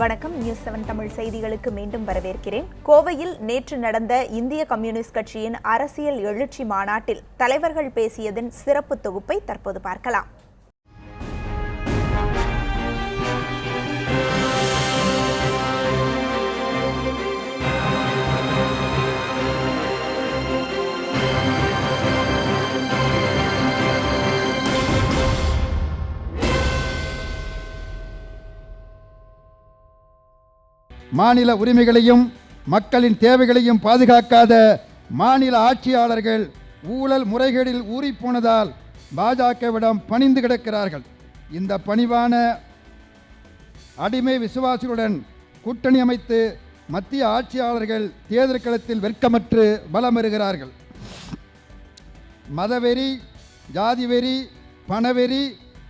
வணக்கம். News seven Tamil செய்திகளுக்கு மீண்டும் வரவேற்கிறேன். கோவையில் நேற்று நடந்த இந்திய கம்யூனிஸ்ட் கட்சியின் அரசியல் எழுச்சி மாநாட்டில் தலைவர்கள் பேசியதன் சிறப்பு தொகுப்பை தற்போது பார்க்கலாம். மாநில உரிமைகளையும் மக்களின் தேவைகளையும் பாதுகாக்காத மாநில ஆட்சியாளர்கள் ஊழல் முறைகேடில் ஊறிப்போனதால் பாஜகவிடம் பணிந்து கிடக்கிறார்கள். இந்த பணிவான அடிமை விசுவாசிகளுடன் கூட்டணி அமைத்து மத்திய ஆட்சியாளர்கள் தேர்தல் களத்தில் வெட்கமற்று பலமறுகிறார்கள். மதவெறி ஜாதிவெறி பணவெறி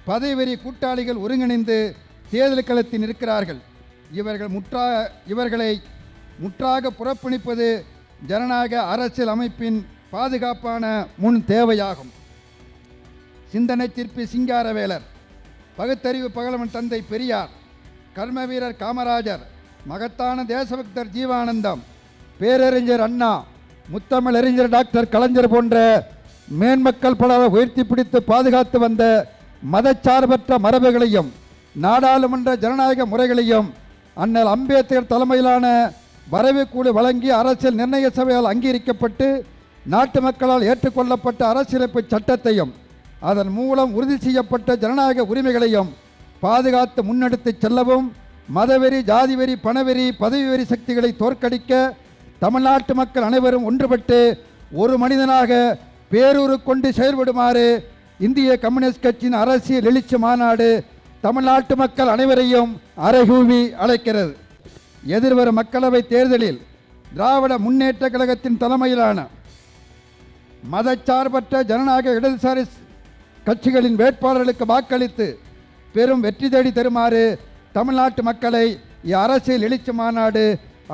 பதவிவெறி கூட்டாளிகள் ஒருங்கிணைந்து தேர்தல் களத்தில் இருக்கிறார்கள் இவர்கள் முற்றா இவர்களை முற்றாக புறப்பணிப்பது ஜனநாயக அரசியல் அமைப்பின் பாதுகாப்பான முன் தேவையாகும். சிந்தனை திருப்பி சிங்காரவேலர் பகுத்தறிவு பகலவன் தந்தை பெரியார் கர்ம வீரர் காமராஜர் மகத்தான தேசபக்தர் ஜீவானந்தம் பேரறிஞர் அண்ணா முத்தமிழறிஞர் டாக்டர் கலைஞர் போன்ற மேன்மக்கள் பலரை உயர்த்தி பிடித்து பாதுகாத்து வந்த மதச்சார்பற்ற மரபுகளையும் நாடாளுமன்ற ஜனநாயக முறைகளையும் அண்ணல் அம்பேத்கர் தலைமையிலான வரைவுக்குழு வழங்கி அரசியல் நிர்ணய சபையால் அங்கீகரிக்கப்பட்டு நாட்டு மக்களால் ஏற்றுக்கொள்ளப்பட்ட அரசியலமைப்பு சட்டத்தையும் அதன் மூலம் உறுதி செய்யப்பட்ட ஜனநாயக உரிமைகளையும் பாதுகாத்து முன்னெடுத்து செல்லவும் மதவெறி ஜாதிவெறி பணவெறி பதவிவெறி சக்திகளை தோற்கடிக்க தமிழ்நாட்டு மக்கள் அனைவரும் ஒன்றுபட்டு ஒரு மனிதனாக பேரூரு கொண்டு செயல்படுமாறு இந்திய கம்யூனிஸ்ட் கட்சியின் அரசியல் எழுச்சி மாநாடு தமிழ்நாட்டு மக்கள் அனைவரையும் அரைகூவி அழைக்கிறது. எதிர்வரும் மக்களவைத் தேர்தலில் திராவிட முன்னேற்ற கழகத்தின் தலைமையிலான மதச்சார்பற்ற ஜனநாயக இடதுசாரி கட்சிகளின் வேட்பாளர்களுக்கு வாக்களித்து பெரும் வெற்றி தேடி தருமாறு தமிழ்நாட்டு மக்களை அரசியல் எழுச்சி மாநாடு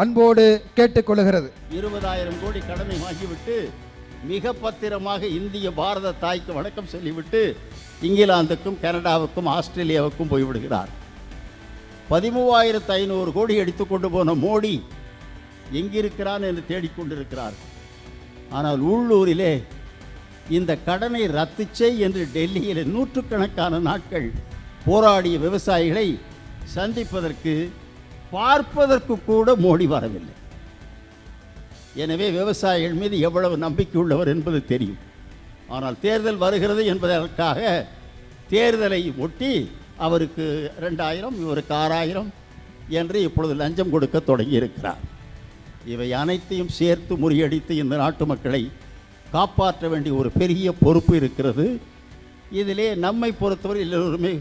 அன்போடு கேட்டுக்கொள்கிறது. இருபதாயிரம் கோடி கடனை வாங்கிவிட்டு மிக பத்திரமாக இந்திய பாரத தாய்க்கு வணக்கம் சொல்லிவிட்டு இங்கிலாந்துக்கும் கனடாவுக்கும் ஆஸ்திரேலியாவுக்கும் போய்விடுகிறார். பதிமூவாயிரத்து ஐநூறு கோடி எடுத்துக்கொண்டு போன மோடி எங்கிருக்கிறான் என்று தேடிக்கொண்டிருக்கிறார். ஆனால் உள்ளூரிலே இந்த கடனை ரத்து செய் என்று டெல்லியில் நூற்றுக்கணக்கான நாட்கள் போராடிய விவசாயிகளை சந்திப்பதற்கு பார்ப்பதற்கு கூட மோடி வரவில்லை. எனவே விவசாயிகள் மீது எவ்வளவு நம்பிக்கை உள்ளவர் என்பது தெரியும். ஆனால் தேர்தல் வருகிறது என்பதற்காக தேர்தலை ஒட்டி அவருக்கு ரெண்டாயிரம் இவருக்கு ஆறாயிரம் என்று இப்பொழுது லஞ்சம் கொடுக்க தொடங்கி இருக்கிறார் இவை அனைத்தையும் சேர்த்து முறியடித்து இந்த நாட்டு மக்களை காப்பாற்ற வேண்டிய ஒரு பெரிய பொறுப்பு இருக்கிறது. இதிலே நம்மை பொறுத்தவரை எல்லோருமே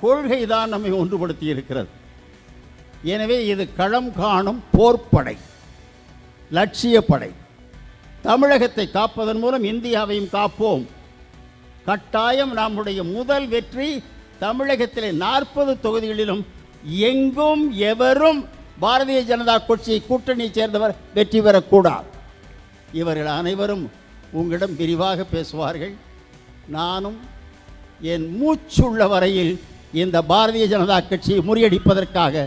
கொள்கை தான் நம்மை ஒன்றுபடுத்தி இருக்கிறது. எனவே இது களம் காணும் போர்ப்படை லட்சிய படை தமிழகத்தை காப்பதன் மூலம் இந்தியாவையும் காப்போம். கட்டாயம் நம்முடைய முதல் வெற்றி தமிழகத்திலே நாற்பது தொகுதிகளிலும் எங்கும் எவரும் பாரதிய ஜனதா கட்சி கூட்டணியை சேர்ந்தவர் வெற்றி பெறக்கூடாது. இவர்கள் அனைவரும் உங்களிடம் விரிவாக பேசுவார்கள். நானும் என் மூச்சுள்ள வரையில் இந்த பாரதிய ஜனதா கட்சியை முறியடிப்பதற்காக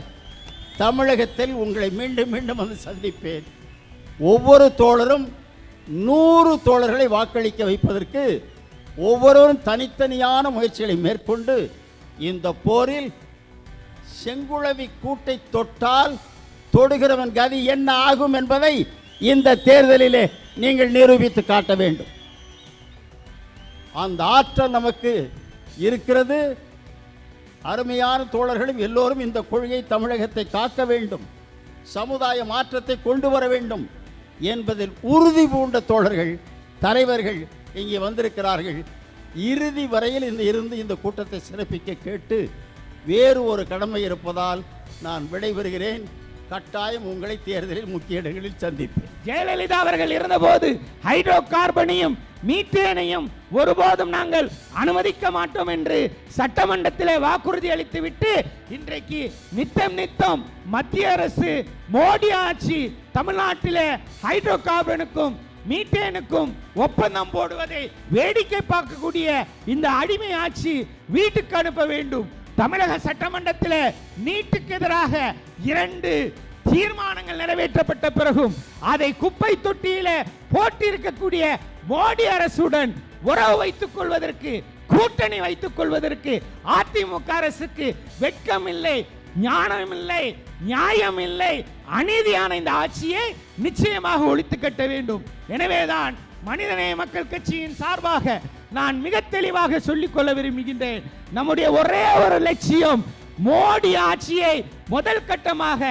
தமிழகத்தில் உங்களை மீண்டும் மீண்டும் வந்து சந்திப்பேன். ஒவ்வொரு தோழரும் நூறு தோழர்களை வாக்களிக்க வைப்பதற்கு ஒவ்வொருவரும் தனித்தனியான முயற்சிகளை மேற்கொண்டு இந்த போரில் செங்குழவி கூட்டை தொட்டால் தொடுகிறவன் கதி என்ன ஆகும் என்பதை இந்த தேர்தலிலே நீங்கள் நிரூபித்து காட்ட வேண்டும். அந்த ஆற்றல் நமக்கு இருக்கிறது. அருமையான தோழர்களும் எல்லோரும் இந்த கொள்கை தமிழகத்தை காக்க வேண்டும். சமுதாய மாற்றத்தை கொண்டு வர வேண்டும். என்பதில் உறுதி பூண்ட தோழர்கள் தலைவர்கள் இங்கே வந்திருக்கிறார்கள். இறுதி வரையில் இந்த இருந்து இந்த கூட்டத்தை சிறப்பிக்க கேட்டு வேறு ஒரு கடமை இருப்பதால் நான் விடைபெறுகிறேன். கட்டாயம் உங்களை தேர்தலில் முக்கிய இடங்களில் சந்திப்பேன். ஜெயலலிதா அவர்கள் இருந்தபோது ஹைட்ரோ கார்பனையும் மீத்தேனையும் ஒருபோதும் நாங்கள் அனுமதிக்க மாட்டோம் என்று சட்டமன்றத்திலே வாக்குறுதி அளித்துவிட்டு இன்றைக்கு நித்தம் நித்தம் மத்திய அரசு மோடி ஆட்சி தமிழ்நாட்டிலே ஹைட்ரோ கார்பனுக்கும் மீத்தேனுக்கும் ஒப்பந்தம் போடுவதை வேடிக்கை பார்க்கக்கூடிய இந்த அடிமை ஆட்சி வீட்டுக்கு அனுப்ப வேண்டும். தமிழக சட்டமன்றத்தில் நீட்டுக்கு எதிராக இரண்டு தீர்மானங்கள் நிறைவேற்றப்பட்ட பிறகும் அதை குப்பை தொட்டியில போட்டிருக்கக்கூடிய மோடி அரசுடன் உறவு வைத்துக் கொள்வதற்கு கூட்டணி வைத்துக் கொள்வதற்கு அதிமுக அரசுக்கு வெட்கம் இல்லை ஞானம் இல்லை நியாயம் இல்லை அநீதியான இந்த ஆட்சியை நிச்சயமாக ஒழித்து கட்ட வேண்டும். எனவேதான் மனிதநேய மக்கள் கட்சியின் சார்பாக நான் மிக தெளிவாக சொல்லிக் கொள்ள விரும்புகின்றேன். நம்முடைய ஒரே ஒரு லட்சியம் மோடி ஆட்சியை முதல் கட்டமாக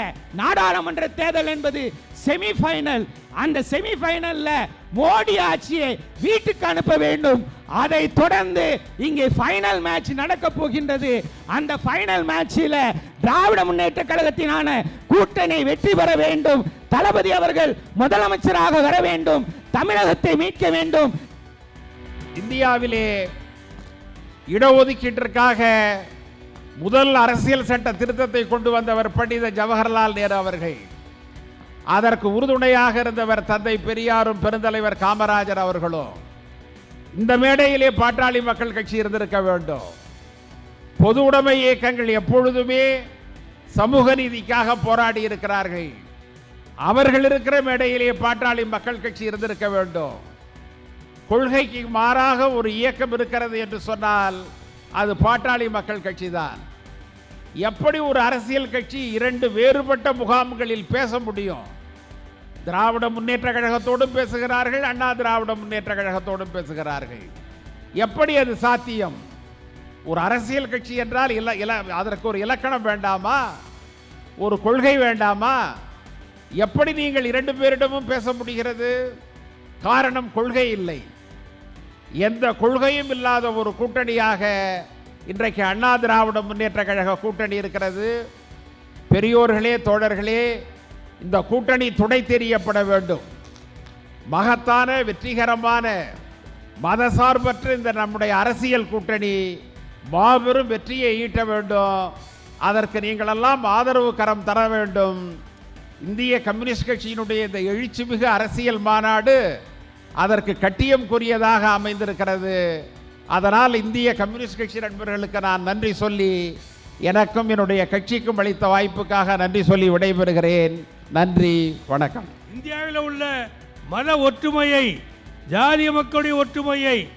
நாடாளுமன்ற தேர்தல் என்பது செமிஃபைனல் அந்த செமிஃபைனல்ல மோடி ஆட்சியை வீட்டுக்கு அனுப்ப வேண்டும். அதை தொடர்ந்து இங்கே ஃபைனல் மேட்ச் நடக்க போகின்றது. அந்த ஃபைனல் மேட்சில் திராவிட முன்னேற்ற கழகத்தினான கூட்டணி வெற்றி பெற வேண்டும். தளபதி அவர்கள் முதலமைச்சராக வர வேண்டும். தமிழகத்தை மீட்க வேண்டும். இந்தியாவிலே இடஒதுக்கீட்டிற்காக முதல் அரசியல் சட்ட திருத்தத்தை கொண்டு வந்தவர் பண்டித ஜவஹர்லால் நேரு அவர்கள். அதற்கு உறுதுணையாக இருந்தவர் தந்தை பெரியாரும் பெருந்தலைவர் காமராஜர் அவர்களும். இந்த மேடையிலே பாட்டாளி மக்கள் கட்சி இருந்திருக்க வேண்டும். பொது உடைமை இயக்கங்கள் எப்பொழுதுமே சமூக நீதிக்காக போராடி இருக்கிறார்கள். அவர்கள் இருக்கிற மேடையிலே பாட்டாளி மக்கள் கட்சி இருந்திருக்க வேண்டும். கொள்கைக்கு மாறாக ஒரு இயக்கம் இருக்கிறது என்று சொன்னால் அது பாட்டாளி மக்கள் கட்சி தான். எப்படி ஒரு அரசியல் கட்சி இரண்டு வேறுபட்ட முகாம்களில் பேச முடியும்? திராவிட முன்னேற்ற கழகத்தோடும் பேசுகிறார்கள் அண்ணா திராவிட முன்னேற்ற கழகத்தோடும் பேசுகிறார்கள். எப்படி அது சாத்தியம்? ஒரு அரசியல் கட்சி என்றால் இல இல அதற்கு ஒரு இலக்கணம் வேண்டாமா? ஒரு கொள்கை வேண்டாமா? எப்படி நீங்கள் இரண்டு பேரிடமும் பேச முடிகிறது? காரணம் கொள்கை இல்லை. எந்த கொள்கையும் இல்லாத ஒரு கூட்டணியாக இன்றைக்கு அண்ணா திராவிட முன்னேற்ற கழக கூட்டணி இருக்கிறது. பெரியோர்களே தோழர்களே இந்த கூட்டணி துணை தெரியப்பட வேண்டும். மகத்தான வெற்றிகரமான மதசார்பற்ற இந்த நம்முடைய அரசியல் கூட்டணி மாபெரும் வெற்றியை ஈட்ட வேண்டும். அதற்கு நீங்களெல்லாம் ஆதரவு கரம் தர வேண்டும். இந்திய கம்யூனிஸ்ட் கட்சியினுடைய இந்த எழுச்சிமிகு அரசியல் மாநாடு அதற்கு கட்டியம் கூறியதாக அமைந்திருக்கிறது. அதனால் இந்திய கம்யூனிஸ்ட் கட்சி நண்பர்களுக்கு நான் நன்றி சொல்லி எனக்கும் என்னுடைய கட்சிக்கும் அளித்த வாய்ப்புக்காக நன்றி சொல்லி விடைபெறுகிறேன். நன்றி வணக்கம். இந்தியாவில் உள்ள மத ஒற்றுமையை ஜாதிய மக்களுடைய ஒற்றுமையை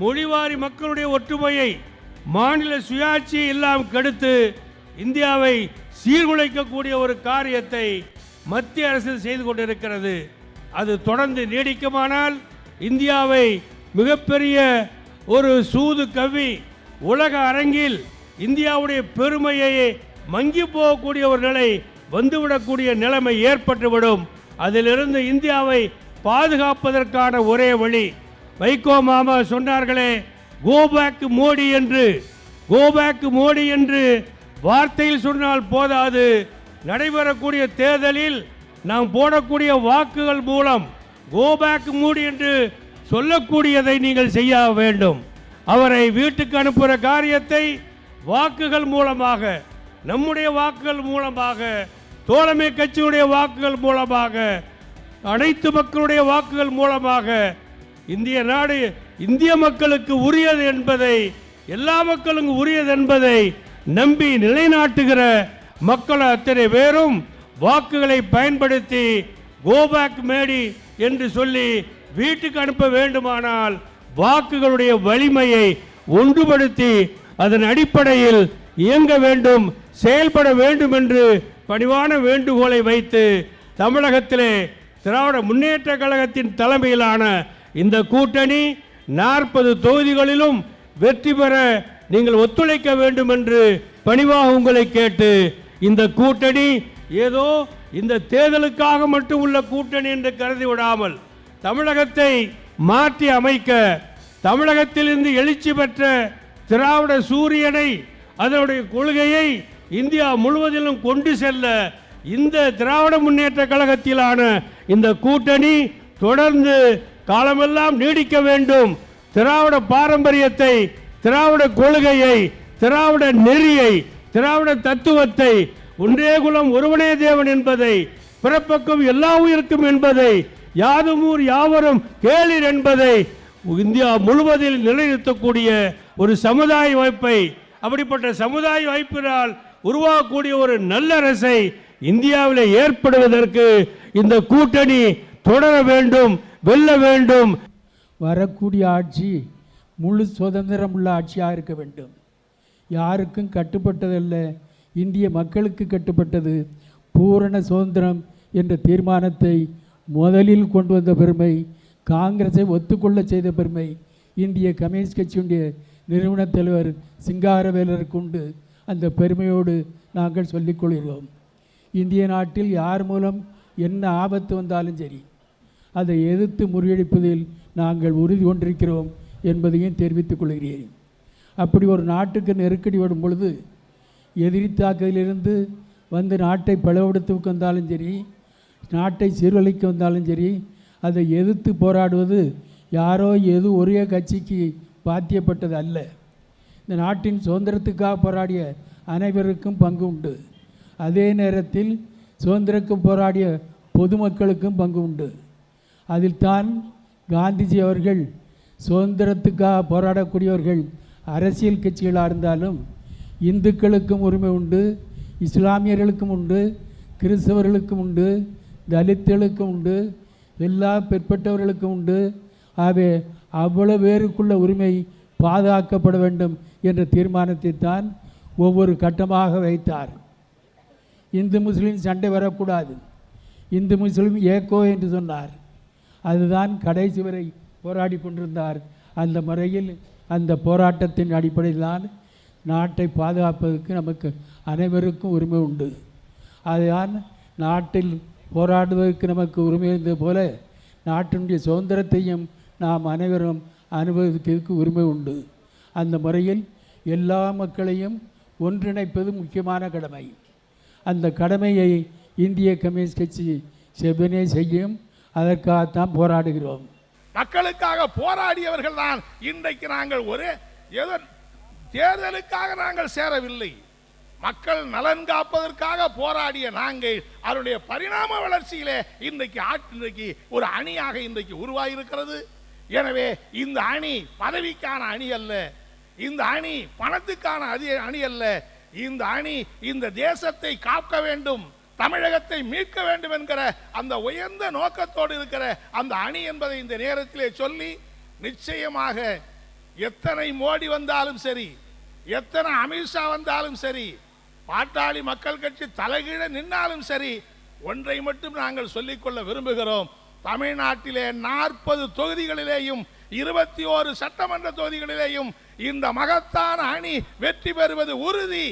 மொழிவாரி மக்களுடைய ஒற்றுமையை மாநில சுயாட்சி எல்லாம் கெடுத்து இந்தியாவை சீர்குலைக்கக்கூடிய ஒரு காரியத்தை மத்திய அரசு செய்து கொண்டிருக்கிறது. அது தொடர்ந்து நீடிக்குமானால் இந்தியாவை மிகப்பெரிய ஒரு சூது கவி உலக அரங்கில் இந்தியாவுடைய பெருமையை மங்கி போகக்கூடிய ஒரு நிலை வந்துவிடக்கூடிய நிலைமை ஏற்பட்டுவிடும். அதிலிருந்து இந்தியாவை பாதுகாப்பதற்கான ஒரே வழி. வைகோ மாமா சொன்னார்களே கோபேக் மோடி என்று. கோபேக் மோடி என்று. வார்த்தையில் சொன்னால் போதாது. நடைபெறக்கூடிய தேர்தலில் நாம் போடக்கூடிய வாக்குகள் மூலம் கோ பேக் என்று சொல்லக்கூடியதை நீங்கள் செய்ய வேண்டும். அவரை வீட்டுக்கு அனுப்புகிற காரியத்தை வாக்குகள் மூலமாக நம்முடைய வாக்குகள் மூலமாக தோழமை கட்சியுடைய வாக்குகள் மூலமாக அனைத்து மக்களுடைய வாக்குகள் மூலமாக இந்திய நாடு இந்திய மக்களுக்கு உரியது என்பதை எல்லா மக்களுக்கும் உரியது என்பதை நம்பி நிலைநாட்டுகிற மக்கள் அத்தனை பேரும் வாக்குகளை பயன்படுத்தி கோபேக் மேடி என்று சொல்லி வீட்டுக்கு அனுப்ப வேண்டுமானால் வாக்குகளுடைய வலிமையை ஒன்றுபடுத்தி அதன் அடிப்படையில் இயங்க வேண்டும் செயல்பட வேண்டும் என்று பணிவான வேண்டுகோளை வைத்து தமிழகத்திலே திராவிட முன்னேற்ற கழகத்தின் தலைமையிலான இந்த கூட்டணி நாற்பது தொகுதிகளிலும் வெற்றி பெற நீங்கள் ஒத்துழைக்க வேண்டும் என்று பணிவாக உங்களை கேட்டு இந்த கூட்டணி ஏதோ இந்த தேர்தலுக்காக மட்டும் உள்ள கூட்டணி என்று கருதி விடாமல் தமிழகத்தை மாற்றி அமைக்க தமிழகத்திலிருந்து எழுச்சி பெற்ற திராவிட சூரியனை அதனுடைய கொள்கையை இந்தியா முழுவதிலும் கொண்டு செல்ல இந்த திராவிட முன்னேற்ற கழகத்திலான இந்த கூட்டணி தொடர்ந்து காலமெல்லாம் நீடிக்க வேண்டும். திராவிட பாரம்பரியத்தை திராவிட கொள்கையை திராவிட நெறியை திராவிட தத்துவத்தை ஒன்றே குலம் ஒருவனே தேவன் என்பதை பிறப்பக்கம் எல்லா உயிருக்கும் என்பதை யாதுமூர் யாவரும் கேளிர் என்பதை இந்தியா முழுவதில் நிலைநிறுத்தக்கூடிய ஒரு சமுதாய வாய்ப்பை அப்படிப்பட்ட சமுதாய வாய்ப்பினால் உருவாகக்கூடிய ஒரு நல்ல அரசை இந்தியாவில் ஏற்படுவதற்கு இந்த கூட்டணி தொடர வேண்டும் வெல்ல வேண்டும். வரக்கூடிய ஆட்சி முழு சுதந்திரம் உள்ள ஆட்சியாக இருக்க வேண்டும். யாருக்கும் கட்டுப்பட்டதில்லை. இந்திய மக்களுக்கு கட்டுப்பட்டது. பூரண சுதந்திரம் என்ற தீர்மானத்தை முதலில் கொண்டு வந்த பெருமை காங்கிரஸை ஒத்துக்கொள்ள செய்த பெருமை இந்திய கம்யூனிஸ்ட் கட்சியுடைய நிறுவனத் தலைவர் சிங்காரவேலருக்கு உண்டு அந்த பெருமையோடு நாங்கள் சொல்லிக் கொள்கிறோம். இந்திய நாட்டில் யார் மூலம் என்ன ஆபத்து வந்தாலும் சரி அதை எதிர்த்து முறியடிப்பதில் நாங்கள் உறுதி கொண்டிருக்கிறோம் என்பதையும் தெரிவித்துக் கொள்கிறேன். அப்படி ஒரு நாட்டுக்கு நெருக்கடி வரும் பொழுது எதிரி தாக்குதலிருந்து வந்து நாட்டை பிளவெடுத்து வந்தாலும் சரி நாட்டை சீர்குலைக்க வந்தாலும் சரி அதை எதிர்த்து போராடுவது யாரோ எது ஒரே கட்சிக்கு பாத்தியப்பட்டது அல்ல. இந்த நாட்டின் சுதந்திரத்துக்காக போராடிய அனைவருக்கும் பங்கு உண்டு. அதே நேரத்தில் சுதந்திரக்கு போராடிய பொதுமக்களுக்கும் பங்கு உண்டு. அதில் தான் காந்திஜி அவர்கள் சுதந்திரத்துக்காக போராடக்கூடியவர்கள் அரசியல் கட்சிகளாக இருந்தாலும் இந்துக்களுக்கும் உரிமை உண்டு இஸ்லாமியர்களுக்கும் உண்டு கிறிஸ்தவர்களுக்கும் உண்டு தலித்துகளுக்கும் உண்டு எல்லா பிற்பட்டவர்களுக்கும் உண்டு. ஆகவே அவ்வளவு பேருக்குள்ள உரிமை பாதுகாக்கப்பட வேண்டும் என்ற தீர்மானத்தை தான் ஒவ்வொரு கட்டமாக வைத்தார். இந்து முஸ்லீம் சண்டை வரக்கூடாது. இந்து முஸ்லீம் ஏக்கோ என்று சொன்னார். அதுதான் கடைசி வரை போராடி கொண்டிருந்தார். அந்த முறையில் அந்த போராட்டத்தின் அடிப்படையில் தான் நாட்டை பாதுகாப்பதற்கு நமக்கு அனைவருக்கும் உரிமை உண்டு. அதுதான் நாட்டில் போராடுவதற்கு நமக்கு உரிமை இருந்தது போல நாட்டினுடைய சுதந்திரத்தையும் நாம் அனைவரும் அனுபவிக்கிறதுக்கு உரிமை உண்டு. அந்த முறையில் எல்லா மக்களையும் ஒன்றிணைப்பது முக்கியமான கடமை. அந்த கடமையை இந்திய கம்யூனிஸ்ட் கட்சி செவ்வனே செய்யும். அதற்காகத்தான் போராடுகிறோம். மக்களுக்காக போராடியவர்கள் தான் இன்றைக்கு நாங்கள் ஒரு ஏதோ தேர்தலுக்காக நாங்கள் சேரவில்லை. மக்கள் நலன் காப்பதற்காக போராடிய நாங்கள் அதனுடைய பரிணாம வளர்ச்சியிலே இன்றைக்கு ஆட்- இன்றைக்கு ஒரு அணியாக இன்றைக்கு உருவாகியிருக்கிறது எனவே இந்த அணி பதவிக்கான அணி அல்ல. இந்த அணி பணத்துக்கான அதி அணி அல்ல. இந்த அணி இந்த தேசத்தை காக்க வேண்டும் தமிழகத்தை மீட்க வேண்டும் என்கிற அந்த உயர்ந்த நோக்கத்தோடு இருக்கிற அந்த அணி என்பதை இந்த நேரத்திலே சொல்லி நிச்சயமாக எத்தனை மோடி வந்தாலும் சரி எத்தனை அமித்ஷா வந்தாலும் சரி பாட்டாளி மக்கள் கட்சி தலைகீழ நின்னாலும் சரி ஒன்றை மட்டும் நாங்கள் சொல்லிக்கொள்ள விரும்புகிறோம். தமிழ்நாட்டிலே நாற்பது தொகுதிகளிலேயும் இருபத்தி ஓரு சட்டமன்ற தொகுதிகளிலேயும் இந்த மகத்தான அணி வெற்றி பெறுவது உறுதி.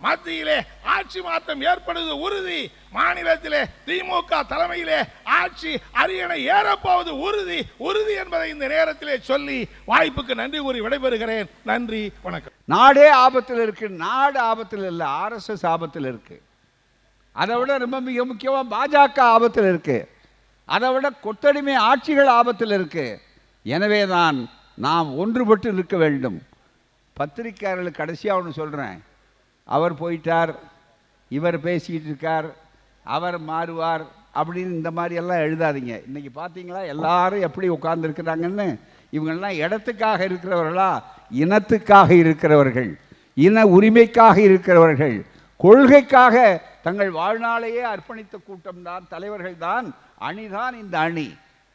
மத்தியிலே ஆட்சி மாற்றம் ஏற்படுவது உறுதி. மாநிலத்திலே திமுக தலைமையிலே ஆட்சி அரியணை ஏறப்போவது உறுதி உறுதி என்பதை இந்த நேரத்திலே சொல்லி வாய்ப்புக்கு நன்றி கூறி விடைபெறுகிறேன். நன்றி வணக்கம். நாடே ஆபத்தில் இருக்கு நாடு ஆபத்தில் இல்லை ஆர்எஸ்எஸ் ஆபத்தில் இருக்கு. அதை விட ரொம்ப மிக முக்கியமாக பாஜக ஆபத்தில் இருக்கு. அதை விட கொத்தடிமை ஆட்சிகள் ஆபத்தில் இருக்கு. எனவே தான் நாம் ஒன்றுபட்டு இருக்க வேண்டும். பத்திரிக்கையாளர்களுக்கு கடைசியாக ஒன்று சொல்கிறேன் அவர் போயிட்டார் இவர் பேசிக்கிட்டு இருக்கார் அவர் மாறுவார் அப்படின்னு இந்த மாதிரி எல்லாம் எழுதாதீங்க. இன்றைக்கி பார்த்தீங்களா எல்லாரும் எப்படி உட்கார்ந்துருக்கிறாங்கன்னு? இவங்கெல்லாம் இடத்துக்காக இருக்கிறவர்களா? இனத்துக்காக இருக்கிறவர்கள். இன உரிமைக்காக இருக்கிறவர்கள். கொள்கைக்காக தங்கள் வாழ்நாளையே அர்ப்பணித்த கூட்டம்தான் தலைவர்கள் தான் அணிதான் இந்த அணி.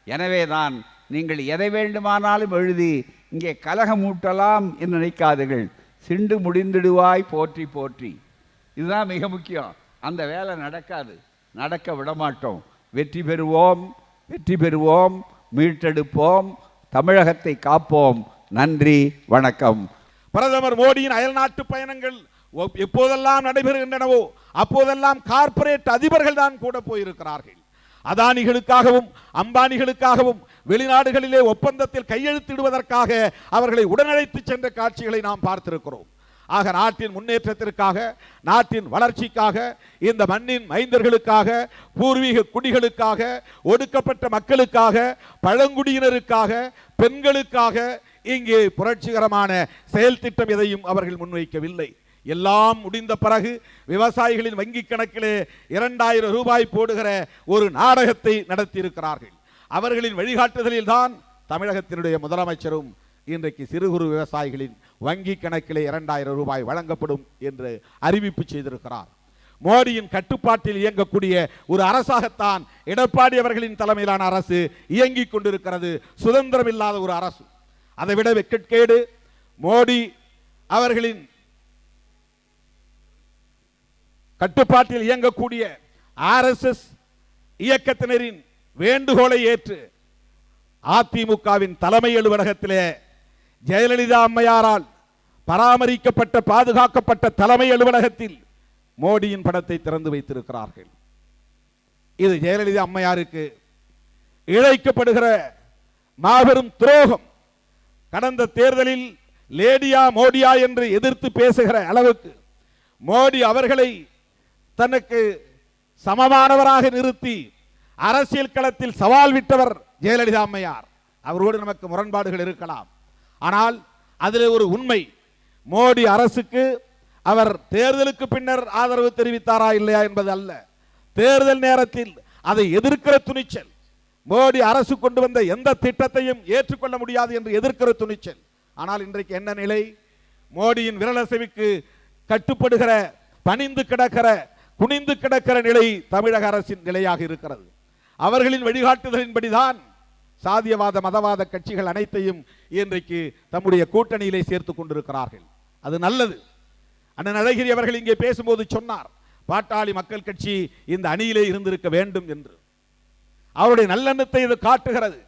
எனவே தான் நீங்கள் எதை வேண்டுமானாலும் எழுதி இங்கே கலகம் ஊட்டலாம் என்று நினைக்காதீர்கள். சிண்டு முடிந்திடுவாய் போற்றி போற்றி. இதுதான் மிக முக்கியம். அந்த வேலை நடக்காது. நடக்க விடமாட்டோம். வெற்றி பெறுவோம் வெற்றி பெறுவோம் மீட்டெடுப்போம் தமிழகத்தை காப்போம். நன்றி வணக்கம். பிரதமர் மோடியின் அயல்நாட்டு பயணங்கள் எப்போதெல்லாம் நடைபெறுகின்றனவோ அப்போதெல்லாம் கார்ப்பரேட் அதிபர்கள் தான் கூட போயிருக்கிறார்கள். அதானிகளுக்காகவும் அம்பானிகளுக்காகவும் வெளிநாடுகளிலே ஒப்பந்தத்தில் கையெழுத்திடுவதற்காக அவர்களை உடனழைத்து சென்ற காட்சிகளை நாம் பார்த்திருக்கிறோம். ஆக நாட்டின் முன்னேற்றத்திற்காக நாட்டின் வளர்ச்சிக்காக இந்த மண்ணின் மைந்தர்களுக்காக பூர்வீக குடிகளுக்காக ஒடுக்கப்பட்ட மக்களுக்காக பழங்குடியினருக்காக பெண்களுக்காக இங்கே புரட்சிகரமான செயல் திட்டம் எதையும் அவர்கள் முன்வைக்கவில்லை. எல்லாம் முடிந்த பிறகு விவசாயிகளின் வங்கி கணக்கிலே இரண்டாயிரம் ரூபாய் போடுகிற ஒரு நாடகத்தை நடத்தியிருக்கிறார்கள். அவர்களின் வழிகாட்டுதலில் தான் தமிழகத்தினுடைய முதலமைச்சரும் இன்றைக்கு சிறு குறு விவசாயிகளின் வங்கி கணக்கிலே இரண்டாயிரம் ரூபாய் வழங்கப்படும் என்று அறிவிப்பு செய்திருக்கிறார். மோடியின் கட்டுப்பாட்டில் இயங்கக்கூடிய ஒரு அரசாகத்தான் எடப்பாடி அவர்களின் தலைமையிலான அரசு இயங்கிக் கொண்டிருக்கிறது. சுதந்திரம் இல்லாத ஒரு அரசு. அதை விட வெக்கட்கேடு. மோடி அவர்களின் கட்டுப்பாட்டில் இயங்கக்கூடிய ஆர்எஸ்எஸ் இயக்கத்தினரின் வேண்டுகோளை ஏற்று அதிமுகவின் தலைமை அலுவலகத்திலே ஜெயலலிதா அம்மையாரால் பராமரிக்கப்பட்ட பாதுகாக்கப்பட்ட தலைமை அலுவலகத்தில் மோடியின் படத்தை திறந்து வைத்திருக்கிறார்கள். இது ஜெயலலிதா அம்மையாருக்கு இழைக்கப்படுகிற மாபெரும் துரோகம். கடந்த தேர்தலில் லேடியா மோடியா என்று எதிர்த்து பேசுகிற அளவுக்கு மோடி அவர்களை தனக்கு சமமானவராக நிறுத்தி அரசியல் களத்தில் சவால் விட்டவர் ஜெயலலிதா அம்மையார். அவரோடு நமக்கு முரண்பாடுகள் இருக்கலாம். ஆனால் அதில் ஒரு உண்மை. மோடி அரசுக்கு அவர் தேர்தலுக்கு பின்னர் ஆதரவு தெரிவித்தாரா இல்லையா என்பது அல்ல. தேர்தல் நேரத்தில் அதை எதிர்க்கிற துணிச்சல். மோடி அரசு கொண்டு வந்த எந்த திட்டத்தையும் ஏற்றுக்கொள்ள முடியாது என்று எதிர்க்கிற துணிச்சல். ஆனால் இன்றைக்கு என்ன நிலை? மோடியின் விரலசைவுக்கு கட்டுப்படுகிற பணிந்து கிடக்கிற குனிந்து கிடக்கிற நிலை தமிழக அரசின் நிலையாக இருக்கிறது. அவர்களின் வழிகாட்டுதலின்படிதான் சாதியவாத மதவாத கட்சிகள் அனைத்தையும் இன்றைக்கு தம்முடைய கூட்டணியிலே சேர்த்து கொண்டிருக்கிறார்கள். அது நல்லது. அண்ணன் அழகிரி அவர்கள் இங்கே பேசும்போது சொன்னார் பாட்டாளி மக்கள் கட்சி இந்த அணியிலே இருந்திருக்க வேண்டும் என்று. அவருடைய நல்லெண்ணத்தை இது காட்டுகிறது.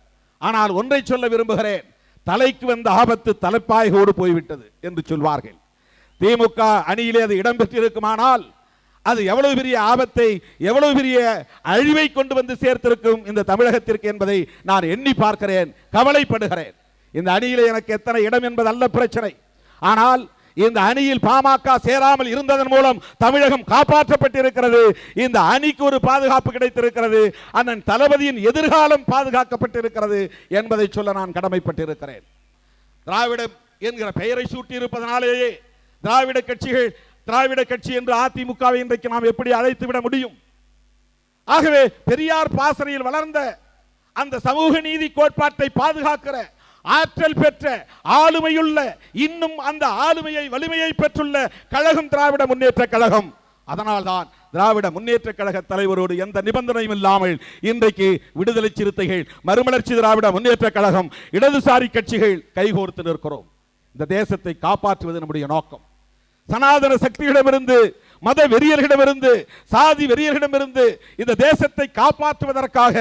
ஆனால் ஒன்றை சொல்ல விரும்புகிறேன் தலைக்கு வந்த ஆபத்து தலைப்பாய்கோடு போய்விட்டது என்று சொல்வார்கள். திமுக அணியிலே அது இடம்பெற்றிருக்குமானால் அது எவ்வளவு பெரிய ஆபத்தை எவ்வளவு பெரிய அழிவை கொண்டு வந்து சேர்த்திருக்கும் இந்த தமிழகத்திற்கு என்பதை நான் எண்ணி பார்க்கிறேன் கவலைப்படுகிறேன். இந்த அணியில் எனக்கு எத்தனை இடம் என்பது அல்ல பிரச்சனை. ஆனால் இந்த அணியில் பாமக சேராமல் இருந்ததன் மூலம் தமிழகம் காப்பாற்றப்பட்டிருக்கிறது. இந்த அணிக்கு ஒரு பாதுகாப்பு கிடைத்திருக்கிறது. அண்ணன் தளபதியின் எதிர்காலம் பாதுகாக்கப்பட்டிருக்கிறது என்பதை சொல்ல நான் கடமைப்பட்டிருக்கிறேன். திராவிடம் என்கிற பெயரை சூட்டியிருப்பதனாலேயே திராவிட கட்சிகள் திராவிட கட்சி என்று அதிமுகவை இன்றைக்கு நாம் எப்படி அழைத்து விட முடியும்? ஆகவே பெரியார் பாசறையில் வளர்ந்த அந்த சமூக நீதி கோட்பாட்டை பாதுகாக்கிற ஆற்றல் பெற்ற ஆளுமையுள்ள இன்னும் அந்த ஆளுமையை வலிமையை பெற்றுள்ள கழகம் திராவிட முன்னேற்ற கழகம். அதனால்தான் திராவிட முன்னேற்ற கழக தலைவரோடு எந்த நிபந்தனையும் இல்லாமல் இன்றைக்கு விடுதலை சிறுத்தைகள் மறுமலர்ச்சி திராவிட முன்னேற்ற கழகம் இடதுசாரி கட்சிகள் கைகோர்த்து நிற்கிறோம். இந்த தேசத்தை காப்பாற்றுவது நம்முடைய நோக்கம். சனாதன சக்திகளிடமிருந்து மத வெறியர்களிடமிருந்து சாதி வெறியர்களிடமிருந்து இந்த தேசத்தை காப்பாற்றுவதற்காக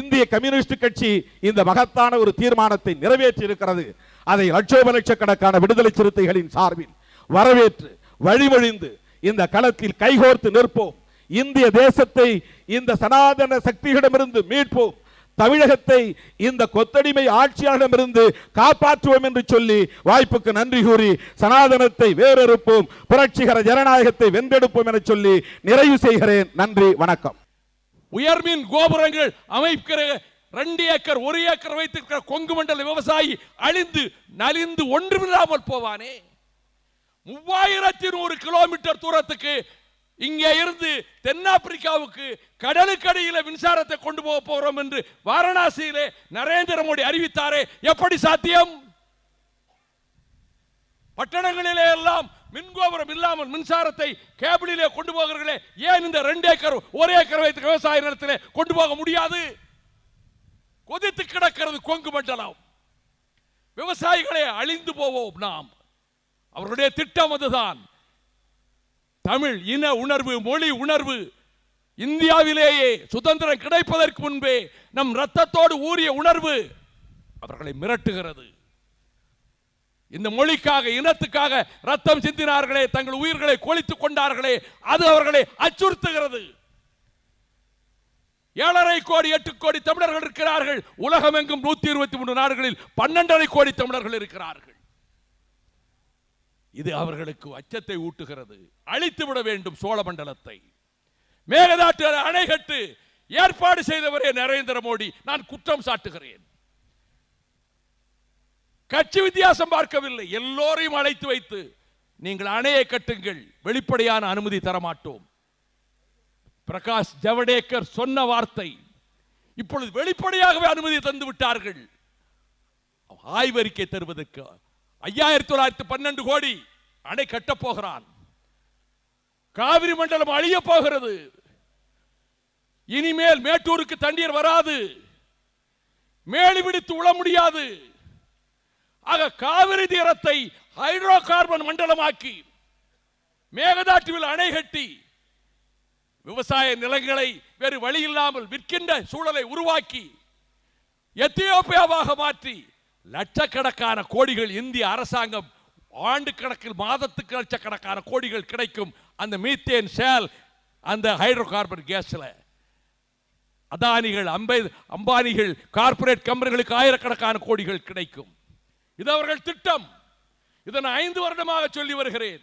இந்திய கம்யூனிஸ்ட் கட்சி இந்த மகத்தான ஒரு தீர்மானத்தை நிறைவேற்றி இருக்கிறது அதை லட்சோப லட்சக்கணக்கான விடுதலை சிறுத்தைகளின் சார்பில் வரவேற்று வழிமொழிந்து இந்த களத்தில் கைகோர்த்து நிற்போம். இந்திய தேசத்தை இந்த சனாதன சக்திகளிடமிருந்து மீட்போம். தமிழகத்தை இந்த கொத்தடிமை ஆட்சியாளரிடமிருந்து காப்பாற்றுவோம் என்று சொல்லி வாய்ப்புக்கு நன்றி கூறி சனாதனத்தை வேறறுப்போம் புரட்சிகர ஜனநாயகத்தை வென்றெடுப்போம் என சொல்லி நிறைவு செய்கிறேன். நன்றி வணக்கம். உயர்மின் கோபுரங்கள் அமைக்கிற ரெண்டு ஏக்கர் ஒரு ஏக்கர் வைத்திருக்கிற கொங்கு மண்டல விவசாயி அழிந்து நலிந்து ஒன்றுமில்லாமல் போவானே. மூவாயிரத்தி நூறு கிலோமீட்டர் தூரத்துக்கு இங்கே இருந்து தென்னாப்பிரிக்காவுக்கு கடலுக்கடியில மின்சாரத்தை கொண்டு போக போறோம் என்று வாரணாசியிலே நரேந்திர மோடி அறிவித்தாரே. எப்படி சாத்தியம்? பட்டணங்களிலே எல்லாம் மின்கோபுரம் இல்லாமல் மின்சாரத்தை கேபிளிலே கொண்டு போகிறீர்களே ஏன் இந்த ரெண்டு ஏக்கர் ஒரு ஏக்கர் வைத்து விவசாய நிலத்திலே கொண்டு போக முடியாது? கொதித்து கிடக்கிறது கொங்கு மண்டலம். விவசாயிகளே அழிந்து போவோம் நாம். அவருடைய திட்டம் அதுதான். தமிழ் இன உணர்வு மொழி உணர்வு இந்தியாவிலேயே சுதந்திரம் கிடைப்பதற்கு முன்பே நம் ரத்தத்தோடு ஊறிய உணர்வு அவர்களை மிரட்டுகிறது. இந்த மொழிக்காக இனத்துக்காக ரத்தம் சிந்தினார்களே தங்கள் உயிர்களை கொளித்துக் கொண்டார்களே அது அவர்களை அச்சுறுத்துகிறது. ஏழரை கோடி எட்டு கோடி தமிழர்கள் இருக்கிறார்கள். உலகம் எங்கும் நூத்தி இருபத்தி மூன்று நாடுகளில் பன்னெண்டரை கோடி தமிழர்கள் இருக்கிறார்கள். இது அவர்களுக்கு அச்சத்தை ஊட்டுகிறது. அழித்து விட வேண்டும் சோழ மண்டலத்தை. மேகதாட்டு அணை கட்டு ஏற்பாடு செய்தவரே நரேந்திர மோடி. நான் குற்றம் சாட்டுகிறேன். கட்சி வித்தியாசம் பார்க்கவில்லை. எல்லோரையும் அழைத்து வைத்து நீங்கள் அணையை கட்டுங்கள். வெளிப்படையான அனுமதி தரமாட்டோம். பிரகாஷ் ஜவடேகர் சொன்ன வார்த்தை இப்பொழுது வெளிப்படையாகவே அனுமதி தந்து விட்டார்கள் ஆய்வறிக்கை தருவதற்கு ஐயாயிரத்தி தொள்ளாயிரத்தி பன்னெண்டு கோடி அணை கட்டப் போகிறான். காவிரி மண்டலம் அழிய போகிறது. இனிமேல் மேட்டூருக்கு தண்ணீர் வராது. மேலி பிடித்து உழ முடியாது. ஆக காவிரி தீரத்தை ஹைட்ரோ கார்பன் மண்டலமாக்கி மேகதாட்டுவில் அணை கட்டி விவசாய நிலங்களை வேறு வழி இல்லாமல் விற்கின்ற சூழலை உருவாக்கி எத்தியோப்பியாவாக மாற்றி லட்சக்கணக்கான கோடிகள் இந்திய அரசாங்கம் ஆண்டு கணக்கில் மாதத்துக்கு லட்சக்கணக்கான கோடிகள் கிடைக்கும் அந்த மீத்தேன் சேல் அந்த ஹைட்ரோ கார்பன் கேஸ்ல. அதானிகள் அம்பை அம்பானிகள் கார்ப்பரேட் கம்பெனிகளுக்கு ஆயிரக்கணக்கான கோடிகள் கிடைக்கும். இது அவர்கள் திட்டம். இதை நான் ஐந்து வருடமாக சொல்லி வருகிறேன்.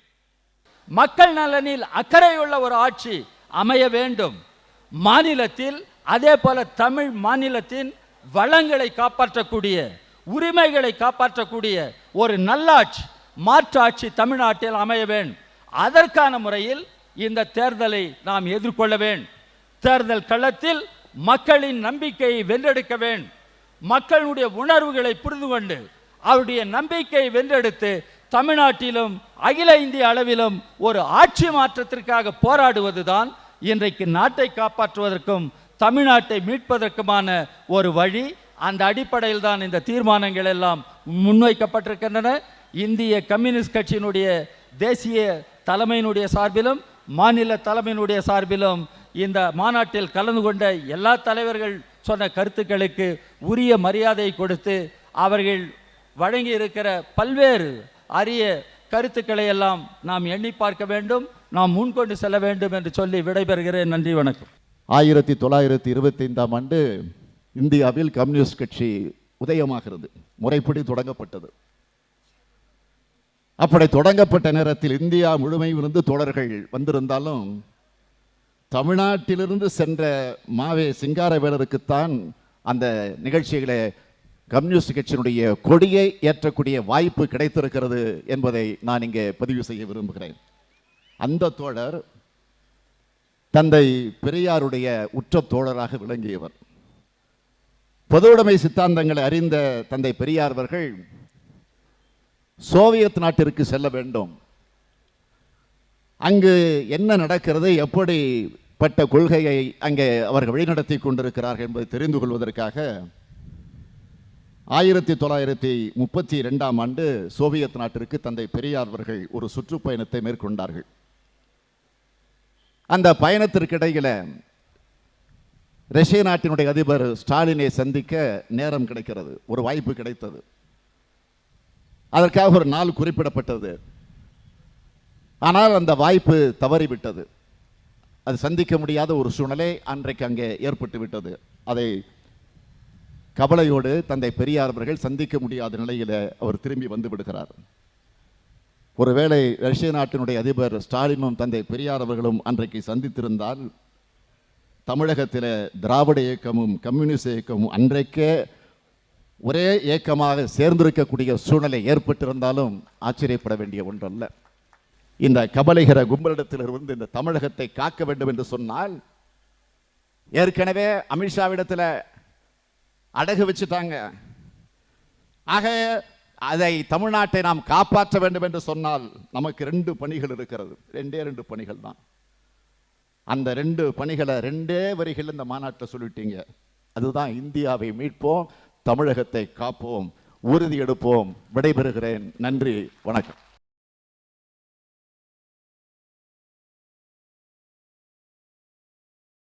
மக்கள் நலனில் அக்கறையுள்ள ஒரு ஆட்சி அமைய வேண்டும். மாநிலத்தில் அதே போல தமிழ் மாநிலத்தின் வளங்களை காப்பாற்றக்கூடிய உரிமைகளை காப்பாற்றக்கூடிய ஒரு நல்லாட்சி மாற்றாட்சி தமிழ்நாட்டில் அமைய வேண்டும். அதற்கான முறையில் இந்த தேர்தலை நாம் எதிர்கொள்ள வேண்டும். தேர்தல் களத்தில் மக்களின் நம்பிக்கையை வென்றெடுக்க வேண்டும். மக்களுடைய உணர்வுகளை புரிந்து கொண்டு அவருடைய நம்பிக்கையை வென்றெடுத்து தமிழ்நாட்டிலும் அகில இந்திய அளவிலும் ஒரு ஆட்சி மாற்றத்திற்காக போராடுவதுதான் இன்றைக்கு நாட்டை காப்பாற்றுவதற்கும் தமிழ்நாட்டை மீட்பதற்குமான ஒரு வழி. அந்த அடிப்படையில் தான் இந்த தீர்மானங்கள் எல்லாம் முன்வைக்கப்பட்டிருக்கின்றன. இந்திய கம்யூனிஸ்ட் கட்சியினுடைய தேசிய தலைமையினுடைய சார்பிலும் மாநில தலைமையினுடைய சார்பிலும் இந்த மாநாட்டில் கலந்து கொண்ட எல்லா தலைவர்கள் சொன்ன கருத்துக்களுக்கு உரிய மரியாதை கொடுத்து அவர்கள் வழங்கி இருக்கிற பல்வேறு அரிய கருத்துக்களை எல்லாம் நாம் எண்ணி பார்க்க வேண்டும் நாம் முன்கொண்டு செல்ல வேண்டும் என்று சொல்லி விடைபெறுகிறேன். நன்றி வணக்கம். ஆயிரத்தி தொள்ளாயிரத்தி இருபத்தைந்தாம் ஆண்டு இந்தியாவில் கம்யூனிஸ்ட் கட்சி உதயமாகிறது. முறைப்படி தொடங்கப்பட்டது. அப்படி தொடங்கப்பட்ட நேரத்தில் இந்தியா முழுமையிலிருந்து தோழர்கள் வந்திருந்தாலும் தமிழ்நாட்டிலிருந்து சென்ற மாவே சிங்காரவேலருக்குத்தான் அந்த நிகழ்ச்சிகளை கம்யூனிஸ்ட் கட்சியினுடைய கொடியை ஏற்றக்கூடிய வாய்ப்பு கிடைத்திருக்கிறது என்பதை நான் இங்கே பதிவு செய்ய விரும்புகிறேன். அந்த தோழர் தந்தை பெரியாருடைய உற்ற தோழராக விளங்கியவர். பொதுவுடைமை சித்தாந்தங்களை அறிந்த தந்தை பெரியார் அவர்கள் சோவியத் நாட்டிற்கு செல்ல வேண்டும். அங்கு என்ன நடக்கிறது எப்படிப்பட்ட கொள்கையை அங்கே அவர்கள் வழிநடத்தி கொண்டிருக்கிறார்கள் என்பதை தெரிந்து கொள்வதற்காக ஆயிரத்தி தொள்ளாயிரத்தி முப்பத்தி ரெண்டாம் ஆண்டு சோவியத் நாட்டிற்கு தந்தை பெரியார் அவர்கள் ஒரு சுற்றுப்பயணத்தை மேற்கொண்டார்கள். அந்த பயணத்திற்கிடையில் ரஷ்ய நாட்டினுடைய அதிபர் ஸ்டாலினை சந்திக்க நேரம் கிடைக்கிறது. ஒரு வாய்ப்பு கிடைத்தது. அதற்காக ஒரு நாள் குறிப்பிடப்பட்டது. ஆனால் அந்த வாய்ப்பு தவறிவிட்டது. அது சந்திக்க முடியாத ஒரு சூழ்நிலை அன்றைக்கு அங்கே ஏற்பட்டு விட்டது. அதை கவலையோடு தந்தை பெரியார் அவர்கள் சந்திக்க முடியாத நிலையில் அவர் திரும்பி வந்து விடுகிறார். ஒருவேளை ரஷ்ய நாட்டினுடைய அதிபர் ஸ்டாலினும் தந்தை பெரியார் அவர்களும் அன்றைக்கு சந்தித்திருந்தால் தமிழகத்தில் திராவிட இயக்கமும் கம்யூனிஸ்ட் இயக்கமும் அன்றைக்கே ஒரே இயக்கமாக சேர்ந்திருக்கக்கூடிய சூழ்நிலை ஏற்பட்டிருந்தாலும் ஆச்சரியப்பட வேண்டிய ஒன்றல்ல. இந்த கபலைகிற கும்பலிடத்திலிருந்து இந்த தமிழகத்தை காக்க வேண்டும் என்று சொன்னால் ஏற்கனவே அமித்ஷாவிடத்தில் அடகு வச்சுட்டாங்க. ஆக அதை தமிழ்நாட்டை நாம் காப்பாற்ற வேண்டும் என்று சொன்னால் நமக்கு ரெண்டு பணிகள் இருக்கிறது. ரெண்டே ரெண்டு பணிகள் தான் அந்த ரெண்டு பணிகளை ரெண்டே வரிகள் இந்த மாநாட்டில் சொல்லிட்டீங்க. அதுதான் இந்தியாவை மீட்போம் தமிழகத்தை காப்போம் உறுதி எடுப்போம். விடைபெறுகிறேன். நன்றி வணக்கம்.